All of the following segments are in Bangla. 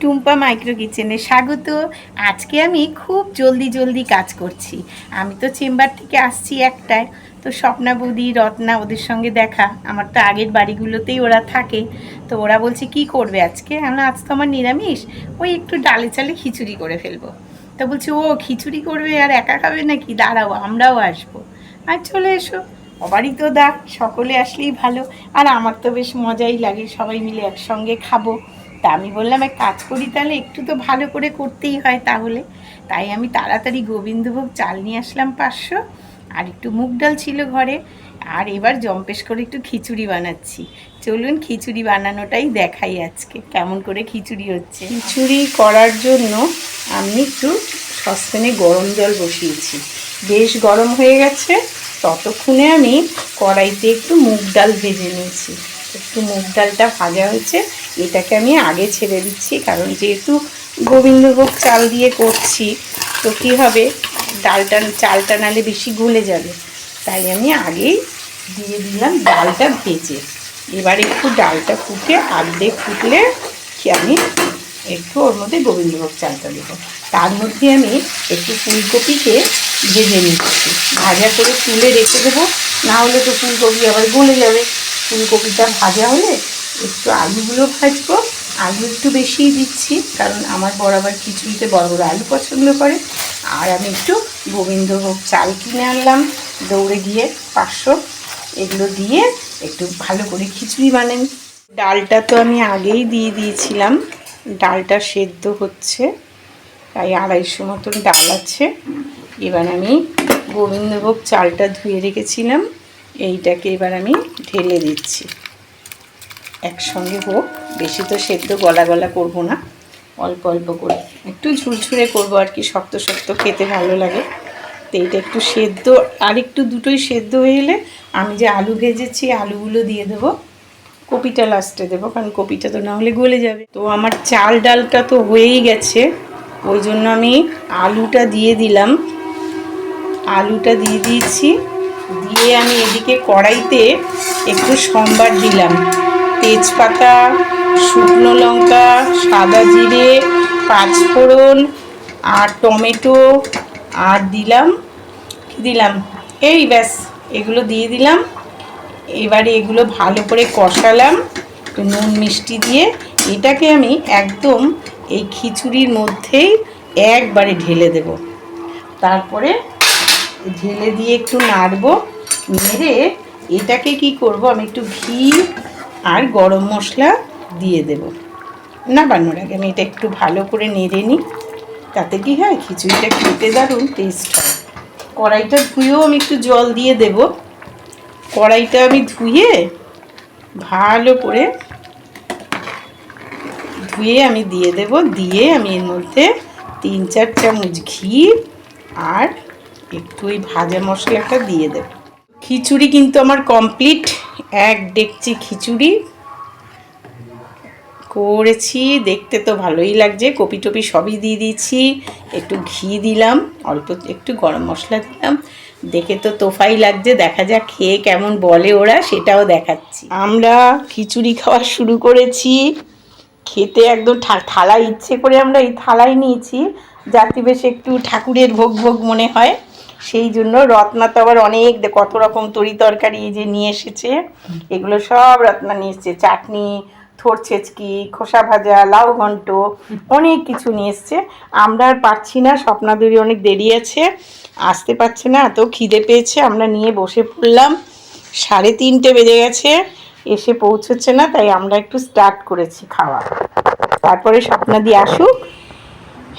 টুম্পা মাইক্রো কিচেনে স্বাগত। আজকে আমি খুব জলদি জলদি কাজ করছি। আমি তো চেম্বার থেকে আসছি একটায়। তো স্বপ্না বৌদি, রত্না ওদের সঙ্গে দেখা। আমার তো আগের বাড়িগুলোতেই ওরা থাকে। তো ওরা বলছে, কি করবে আজকে? আমরা আজ তো আমার নিরামিষ। ওই একটু ডালে চালে খিচুড়ি করে ফেলব। তো বলছে, ও, খিচুড়ি করবে আর একা খাবে নাকি? দাঁড়াও, আমরাও আসব। আর চলে এসো। সবারই তো দেখ সকলে আসলেই ভালো। আর আমার তো বেশ মজাই লাগে, সবাই মিলে একসঙ্গে খাব। তা আমি বললাম, এক কাজ করি তাহলে, একটু তো ভালো করে করতেই হয় তাহলে। তাই আমি তাড়াতাড়ি গোবিন্দভোগ চাল নিয়ে আসলাম পাঁচশো, আর একটু মুগ ডাল ছিল ঘরে, আর এবার জম্পেশ করে একটু খিচুড়ি বানাচ্ছি। চলুন খিচুড়ি বানানোটাই দেখাই আজকে, কেমন করে খিচুড়ি হচ্ছে। খিচুড়ি করার জন্য আমি একটু সসপ্যানে গরম জল বসিয়েছি। বেশ গরম হয়ে গেছে, ততক্ষণে আমি কড়াইতে একটু মুগ ডাল ভেজে নিয়েছি। একটু মুগ ডালটা ভাজা হয়েছে, এটাকে আমি আগে ছেড়ে দিচ্ছি, কারণ যেহেতু গোবিন্দভোগ চাল দিয়ে করছি, তো কী হবে? ডালটা, চালটা নালে বেশি গলে যাবে। তাই আমি আগেই দিয়ে দিলাম ডালটা ভেজে। এবার একটু ডালটা ফুটে আর্ধেক ফুটলে কি আমি একটু ওর মধ্যে গোবিন্দভোগ চালটা দেবো। তার মধ্যে আমি একটু ফুলকপিকে ভেজে নিচ্ছি। ভাজা করে তুলে রেখে দেবো, না হলে তো ফুলকপি আবার গলে যাবে। ফুলকপিটা ভাজা হলে একটু আলুগুলো ভাজবো। আলু একটু বেশিই দিচ্ছি, কারণ আমার বরাবর খিচুড়িতে বড় বড় আলু পছন্দ করে। আর আমি একটু গোবিন্দভোগ চাল কিনে আনলাম দৌড়ে গিয়ে পাঁচশো। এগুলো দিয়ে একটু ভালো করে খিচুড়ি বানাই। ডালটা তো আমি আগেই দিয়ে দিয়েছিলাম। ডালটা সেদ্ধ হচ্ছে তাই আড়াইশো মতন ডাল আছে। এবার আমি গোবিন্দভোগ চালটা ধুয়ে রেখেছিলাম। এইটাকে এবার আমি ঢেলে দিচ্ছি। একসঙ্গে হোক, বেশি তো সেদ্ধ গলা গলা করব না, অল্প অল্প করে। একটু ঝুরঝুরে করব আর কি, শক্ত শক্ত খেতে ভালো লাগে। তো এইটা একটু সেদ্ধ, আর একটু দুটোই সেদ্ধ হয়ে এলে আমি যে আলু ভেজেছি, আলুগুলো দিয়ে দেবো। কপিটা লাস্টে দেবো, কারণ কপিটা তো না হলে গলে যাবে। তো আমার চাল ডালটা তো হয়েই গেছে, ওই জন্য আমি আলুটা দিয়ে দিলাম। আলুটা দিয়ে দিয়েছি। দিয়ে আমি এদিকে কড়াইতে একটু সম্বার দিলাম। তেজপাতা, শুকনো লঙ্কা, সাদা জিরে, পাঁচফোড়ন আর টমেটো আর দিলাম দিলাম। এই ব্যাস, এগুলো দিয়ে দিলাম। এবারে এগুলো ভালো করে কষালাম নুন মিষ্টি দিয়ে। এটাকে আমি একদম এই খিচুড়ির মধ্যেই একবারে ঢেলে দেব। তারপরে ঢেলে দিয়ে একটু নাড়বো। নেড়ে এটাকে কি করব? আমি একটু ঘি আর গরম মশলা দিয়ে দেব। না বানানোর আগে আমি এটা একটু ভালো করে নেড়ে নিই। তাতে কি হয়? খিচুড়িটা খেতে দারুণ টেস্ট হয়। কড়াইটা ধুয়েও আমি একটু জল দিয়ে দেব। কড়াইটা আমি ধুয়ে ভালো করে ধুয়ে আমি দিয়ে দেব। দিয়ে আমি এর মধ্যে তিন চার চামচ ঘি আর একটু ওই ভাজা মশলাটা দিয়ে দেব। খিচুড়ি কিন্তু আমার কমপ্লিট এক ডেকচি খিচুড়ি। করেছি, দেখতে তো ভালোই লাগছে। কপি টপি সবই দিয়ে দিয়েছি। একটু ঘি দিলাম, অল্প একটু গরম মশলা দিলাম। দেখে তো তোফাই লাগছে, দেখা যাক খেয়ে কেমন বলে ওরা, সেটাও দেখাচ্ছি। আমরা খিচুড়ি খাওয়া শুরু করেছি। খেতে একদম থালা ইচ্ছে করে আমরা এই থালায় নিয়েছি। যাতে বেশ একটু ঠাকুরের ভোগ ভোগ মনে হয়। সেই জন্য রত্না তো আবার অনেক কত রকম তরি তরকারি যে নিয়ে এসেছে। এগুলো সব রত্না নিয়ে এসেছে। চাটনি, থোর ছেচকি, খোসা ভাজা, লাউ ঘন্ট, অনেক কিছু নিয়ে এসছে। আমরা আর পারছি না স্বপ্না স্বপ্নাদেরই অনেক দেরি আছে। আসতে পারছে না, এত খিদে পেয়েছে। আমরা নিয়ে বসে পড়লাম। সাড়ে তিনটে বেজে গেছে, এসে পৌঁছচ্ছে না, তাই আমরা একটু স্টার্ট করেছি খাওয়া। তারপরে স্বপ্নাদি আসুক।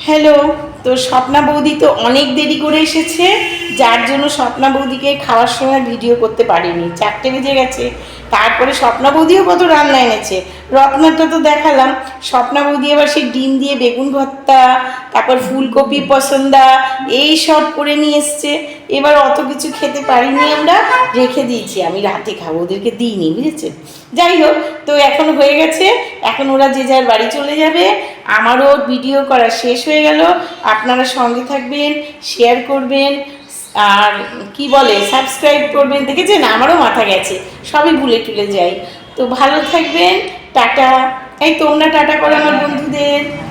হ্যালো, তো স্বপ্না বৌদি তো অনেক দেরি করে এসেছে, যার জন্য স্বপ্না বৌদিকে খাওয়ার সময় ভিডিও করতে পারিনি। চারটে বেজে গেছে, তারপরে স্বপ্না বৌদিও কত রান্না এনেছে? রত্নাটা তো দেখালাম, স্বপ্না বৌদি এবার সেই ডিম দিয়ে বেগুন ভর্তা, তারপর ফুলকপি পছন্দা, এই সব করে নিয়ে এসছে। এবার অত কিছু খেতে পারিনি আমরা, রেখে দিয়েছি, আমি রাতে খাব, ওদেরকে দিইনি বুঝেছেন যাই হোক, তো এখন হয়ে গেছে, এখন ওরা যে যার বাড়ি চলে যাবে আমারও ভিডিও করা শেষ হয়ে গেল। আপনারা সঙ্গে থাকবেন শেয়ার করবেন, আর কি বলে সাবস্ক্রাইব করবেন। দেখেছেন? আমারও মাথা গেছে। সবই ভুলে টুলে যাই। তো ভালো থাকবেন। টাটা। এই তোমরা টাটা করো আমার বন্ধুদের।